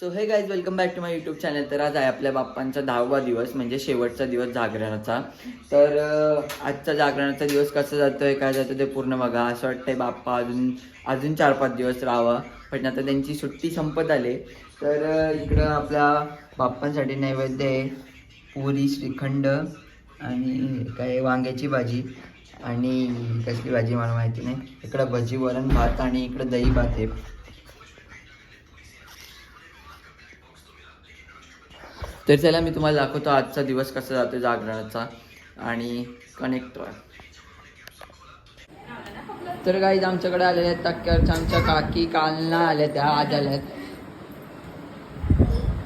So hey guys welcome back to my YouTube channel तर आज आहे आपल्या बाप्पांचा दहावा दिवस म्हणजे शेवटचा दिवस जागरणाचा. तर आजचा जागरणाचा दिवस कसा आहे काय जातं ते पूर्ण बघा. असं वाटतंय बाप्पा अजून अजून चार पाच दिवस राहावा. पण आता त्यांची सुट्टी संपत आली. तर इकडं आपल्या बाप्पांसाठी नैवेद्य आहे. पुरी श्रीखंड आणि काय वांग्याची भाजी आणि कसली भाजी मला माहिती नाही. इकडं भजी वरण भात आणि इकडं दही भात आहे. तर चला मी तुम्हाला दाखवतो आजचा दिवस कसा जातो जागरणाचा आणि कनेक्ट तर काही आमच्याकडे आलेल्या आहेत तक्क्यावरच्या आमच्या काकी काल ना आल्या त्या आज आल्यात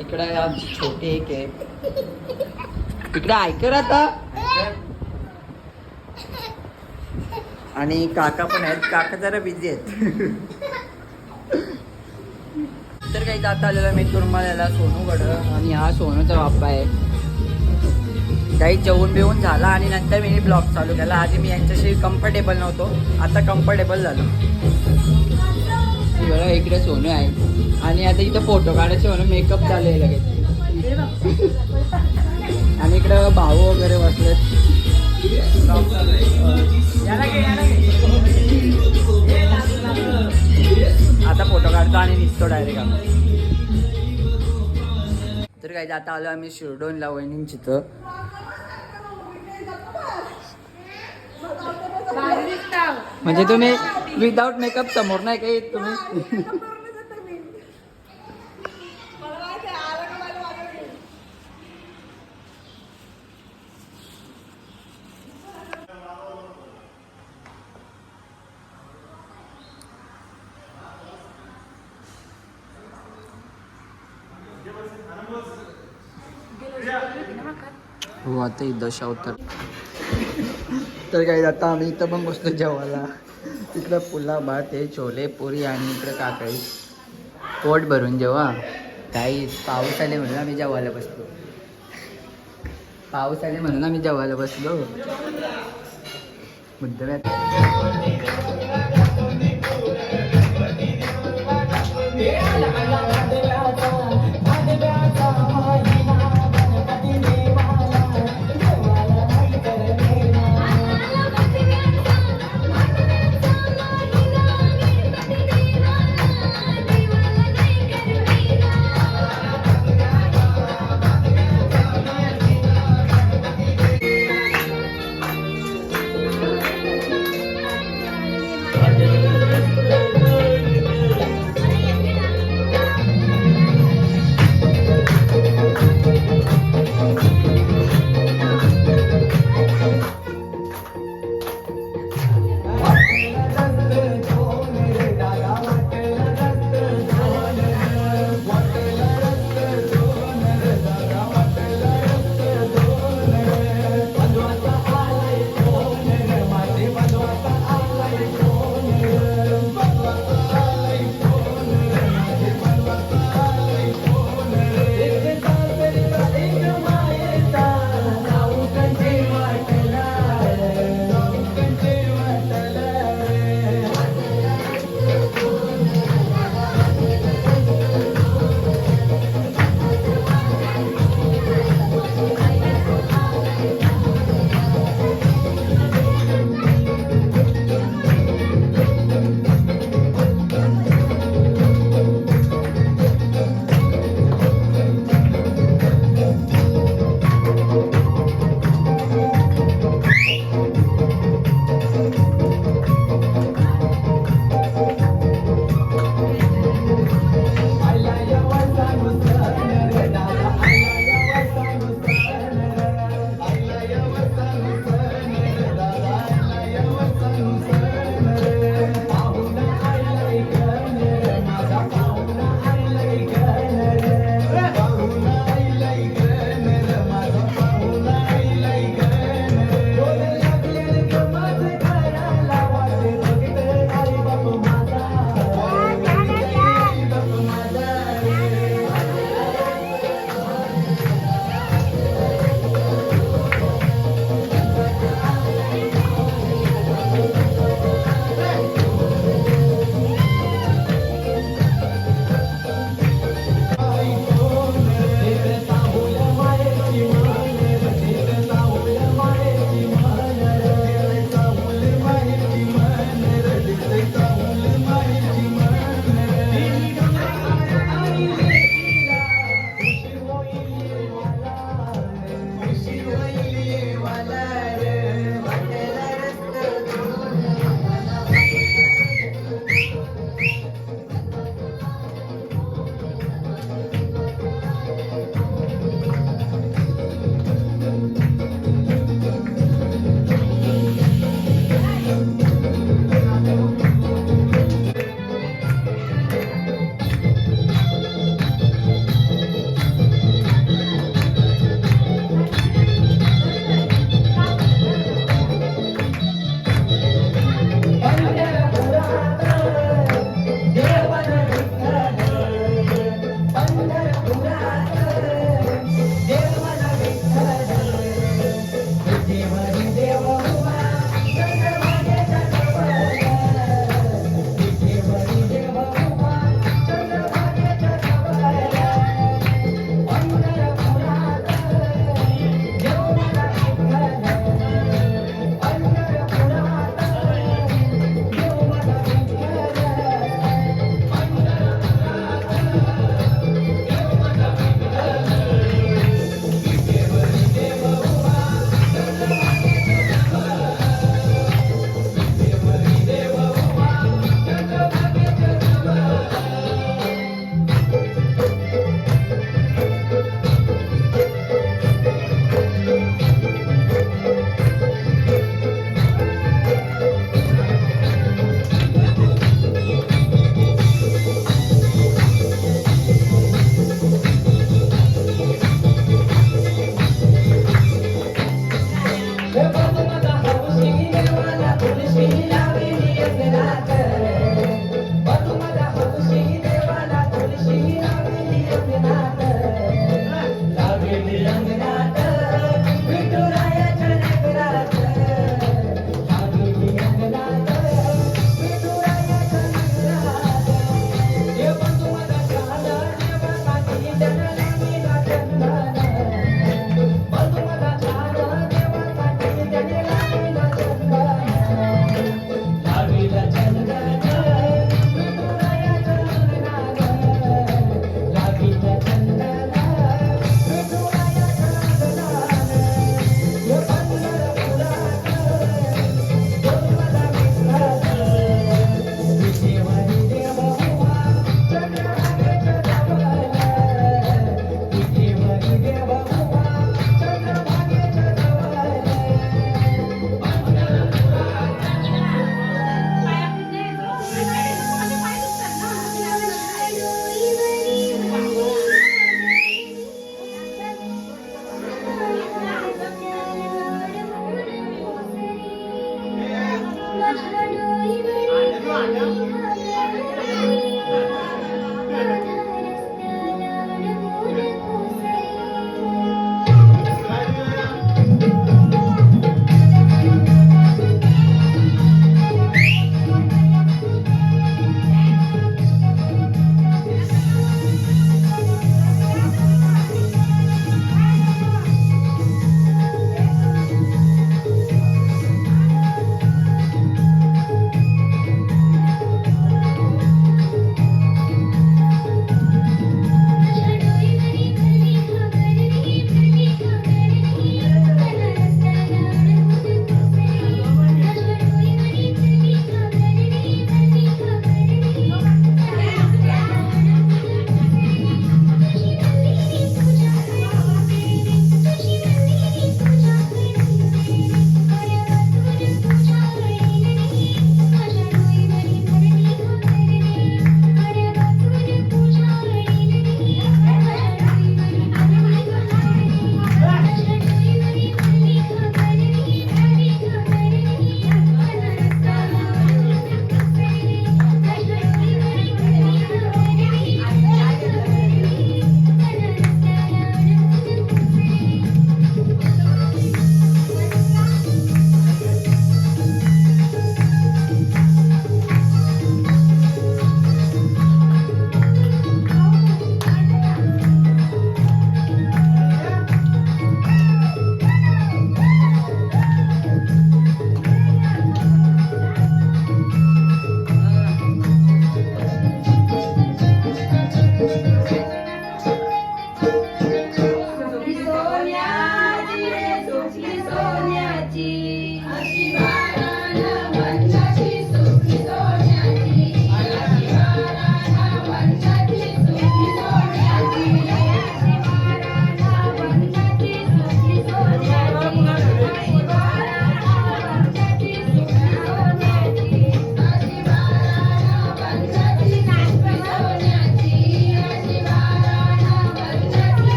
इकडे आमची छोटी एक आहे. इकडे ऐकर आता? आणि काका पण आहेत. काका जरा बिझी आहेत. तर काही जाता आलेला मी तुरमाल्याला सोनूगड आणि हा सोनूचा बाप्पा आहे. काही जेवण बिवून झाला आणि नंतर मी ब्लॉग चालू केला. आधी मी यांच्याशी कम्फर्टेबल नव्हतो. आता कम्फर्टेबल झालो. बरं इकडे सोनू आहे. आणि आता इथं फोटो काढायचे म्हणून मेकअप चालू आहे लगेच. आणि इकडं भाऊ वगैरे बसलेत. काढतो आणि निघतो डायरेक्ट आम्ही तर काय आता आलो आम्ही शिरडोनला वहिनींची तर म्हणजे तुम्ही विदाऊट मेकअप समोर नाही काही तुम्ही? हो आता ही दशा अवतार तर काही आता आम्ही इथं पण बसतो जेवायला. तिकडं पुला भात हे छोले पुरी आणि इकडं काकडी. पोट भरून जेव्हा काही पाऊस आले म्हणून आम्ही जेवायला बसलो. पाऊस आले म्हणून आम्ही जेवायला बसलो. मुद्दाम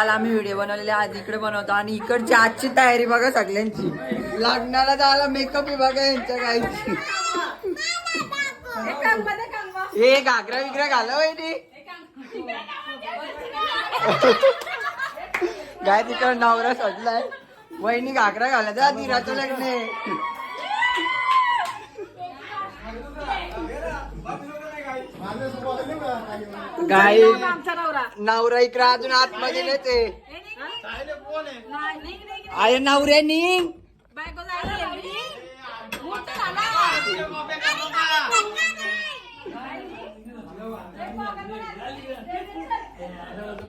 काल आम्ही व्हिडिओ बनवलेले आज इकडे बनवतो. आणि इकडची आजची तयारी बघा सगळ्यांची. लग्नाला जायला मेकअप आहे बघा यांच्या गायची हे घागरा बिगरा घाला गाय तिकडं नवरा सजलाय वहिनी घागरा घालायचा जा धीराचं लग्न आहे. गाई नवरा. इकडे अजून आतमध्ये नाही ते अरे